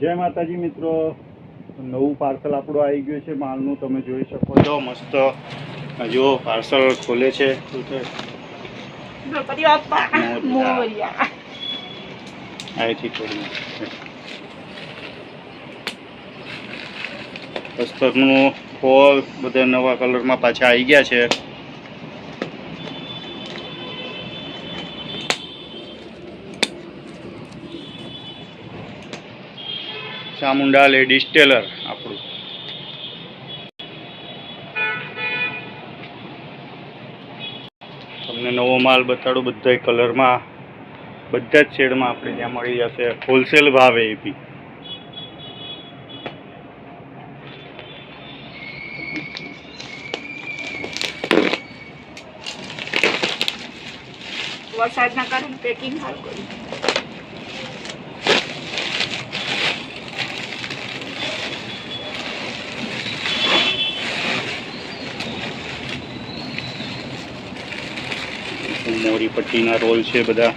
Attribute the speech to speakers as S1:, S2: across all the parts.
S1: જય માતાજી મિત્રો. નવું પાર્સલ આપણું આવી ગયું છે માલનું તમે જોઈ શકો છો. મસ્ત જો પાર્સલ ખોલે છે. શું છે? અહીંથી થોડી ફોલ બધા નવા કલરમાં પાછા આવી ગયા છે. ચામુંડા લેડીઝ ટેલર આપણું. તમને નવો માલ બતાડો બધા કલરમાં, બધા જ શેડમાં આપણે ત્યાં મળી જશે. હોલસેલ ભાવે એ બી.
S2: વરસાદના કારણે પેકિંગ સારું કર્યું.
S1: મોરી પટ્ટીના રોલ છે બધા.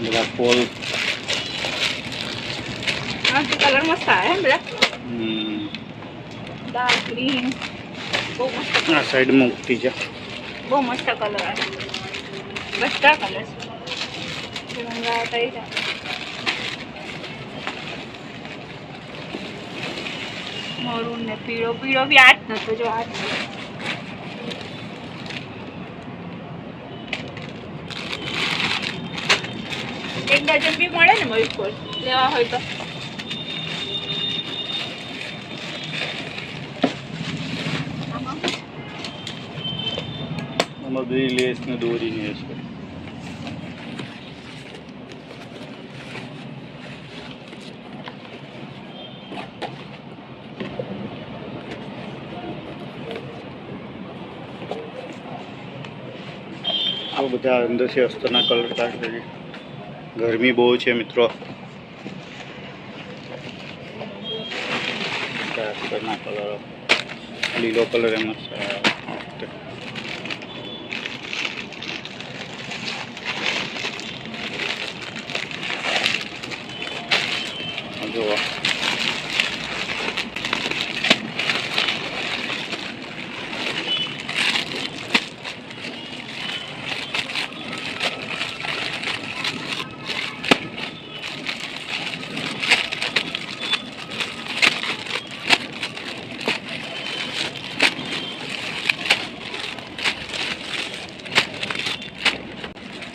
S1: બધા ફોલ.
S2: હા કલર મસ્ત આવે ડાર્ક ગ્રીન બહુ મસ્ત
S1: આ સાઈડમાં ઉગતી છે
S2: બહુ મસ્ત કલર આવે. બધા કલર છે રંગા થઈ જાય. મરૂન ને પીળો. પીળો બી આ જ નતો જો આ જ એક ડઝન બી મળે ને મયુર લેવા હોય તો. આમાં
S1: બધી લેસ ને દોરી છે આ બધા છે અસ્તરના કલર કાઢે છે ગરમી બહુ છે મિત્રો બધા અસ્તરના કલર લીલો કલર એમાં છે.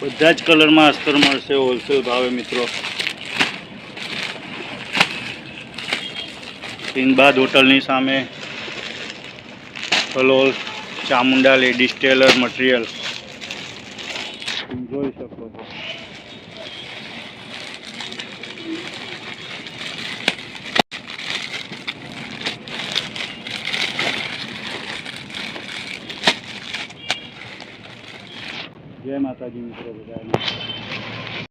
S1: બધા જ કલરમાં અસ્તર મળશે હોલસેલ ભાવે મિત્રો. સિંદબાદ હોટલની સામે Halol, Chamunda, ladies tailor material. જોઈ શકો જય માતાજી મિત્રો બધાને